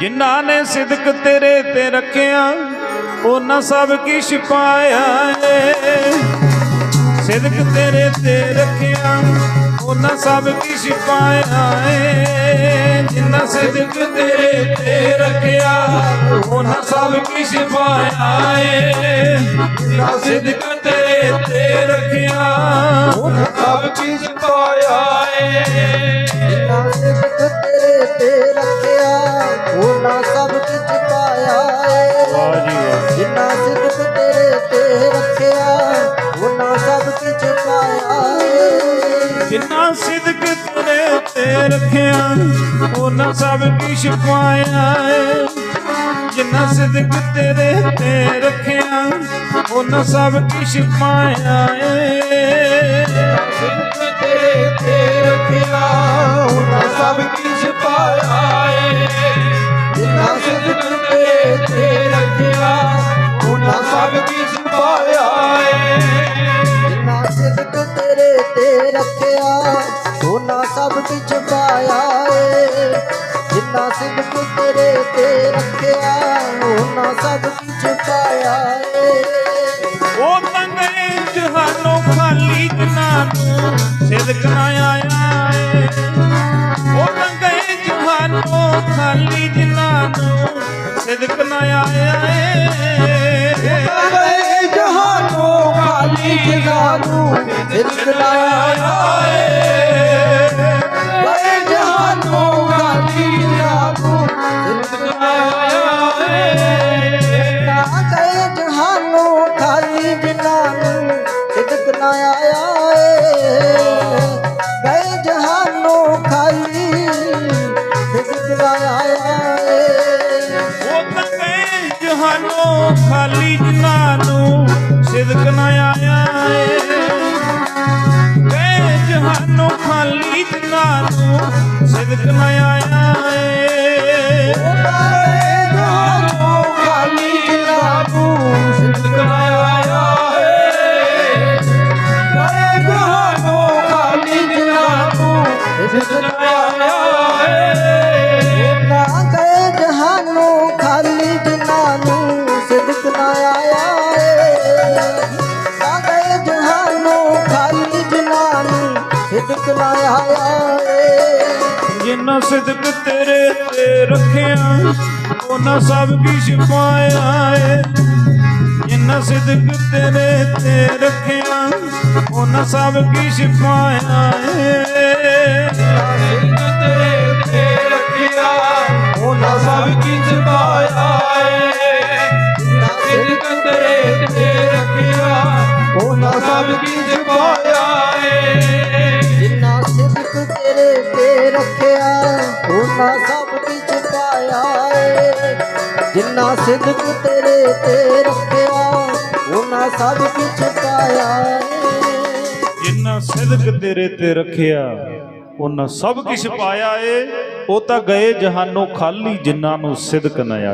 ਜਿਨ੍ਹਾਂ ਨੇ ਸਿਦਕ ਤੇਰੇ ਤੇ ਰੱਖਿਆ, ਉਹਨਾਂ ਸਭ ਕੀ ਛਪਾਇਆ ਏ। ਸਿਦਕ ਤੇਰੇ ਤੇ ਰੱਖਿਆ, ਉਹਨਾਂ ਸਭ ਕੀ ਛਪਾਇਆ ਏ। ਜਿਨ੍ਹਾਂ ਸਿਦਕ ਤੇਰੇ ਤੇ ਰੱਖਿਆ, ਉਹਨਾਂ ਸਭ ਕੀ ਛਪਾਇਆ ਏ। ਜਿਨ੍ਹਾਂ ਸਿਦਕ ਏ ਸਿਦਕ ਤੇਰੇ ਤੇ ਰੱਖਿਆ। ਉਹਨਾਂ ਸਭ ਕੀ ਛਪਾਇਆ ਜਿੰਨਾ ਸਿਦਕ ਤੇਰੇ ਤੇ ਰੱਖਿਆ, ਉਹਨਾਂ ਸਭ ਕੀ ਛਪਾਇਆ ਏ। ਸਿਦਕ ਤੇਰੇ ਤੇ ਰੱਖਿਆ, ਉਹਨਾਂ ਸਭ ਕੁਝ ਪਾਇਆ ਕੁਝ ਪਾਇਆ ਏ। ਜਿੰਨਾ ਸਿਦਕ ਤੇਰੇ ਤੇ ਰੱਖਿਆ ਉਹਨਾਂ ਸਭ ਕੁਝ ਪਾਇਆ ਏ। ਉਹ ਤੰਗੇ ਜਹਾਨੋਂ ਖਾਲੀ ਜਨਾਂ ਨੂੰ ਸਿਦਕ ਨਾ ਆਇਆ ਏ। ਉਹ ਤੰਗੇ ਜਹਾਨੋਂ ਖਾਲੀ ਜਨਾਂ ਨੂੰ ਸਿਦਕ ਨਾ ਆਇਆ ਏ ਜਹਾਨੋਂ ਖਾਲੀ ਜਗ੍ਹਾ ਨੂੰ ਸਿਦਕ ਲਾਇਆ ਏ। ਸਿਦਕ ਲਾਇਆ ਏ। ਗਏ ਜਹਾਨੋਂ ਖਾਲੀ ਸਿਦਕ ਲਾਇਆ ਏ ਉਹ ਤੰਗੇ ਜਹਾਨੋਂ ਖਾਲੀ ਜਨਾਂ ਨੂੰ ਸਿਦਕ ਨਾ ਆਇਆ ਏ ਵੇ ਜਹਾਨੋਂ ਖਾਲੀ ਜਨਾਂ ਨੂੰ ਸਿਦਕ ਨਾ ਆਇਆ ਏ। ਜਿੰਨਾ ਸਿਦਕ ਤੇਰੇ ਤੇ ਰੱਖਿਆ ਉਹਨਾਂ ਸਭ ਕੀ ਛਪਾਇਆ ਏ। ਜਿੰਨਾ ਸਿਦਕ ਤੇਰੇ ਤੇ ਰੱਖਿਆ ਉਹਨਾਂ ਸਭ ਕੀ ਛਪਾਇਆ ਏ। ਸਭ ਕੁਝ ਪਾਇਆ ਏ। ਜਿੰਨਾ ਸਿਦਕ ਤੇਰੇ ਤੇ ਰੱਖਿਆ ਉਹਨਾਂ ਸਭ ਕੁਝ ਪਾਇਆ ਏ। ਜਿੰਨਾ ਸਿਦਕ ਤੇਰੇ ਤੇ ਰੱਖਿਆ ਉਹਨਾਂ ਸਭ ਕੁਝ ਪਾਇਆ ਏ। ਜਿੰਨਾ ਸਿਦਕ ਤੇਰੇ ਤੇ ਰੱਖਿਆ ਉਹਨਾਂ ਸਭ ਕੁਝ ਪਾਇਆ ਏ। ਉਹ ਤਾਂ ਗਏ ਜਹਾਨੋਂ ਖਾਲੀ ਜਿਨ੍ਹਾਂ ਨੂੰ ਸਿਦਕ ਨਾ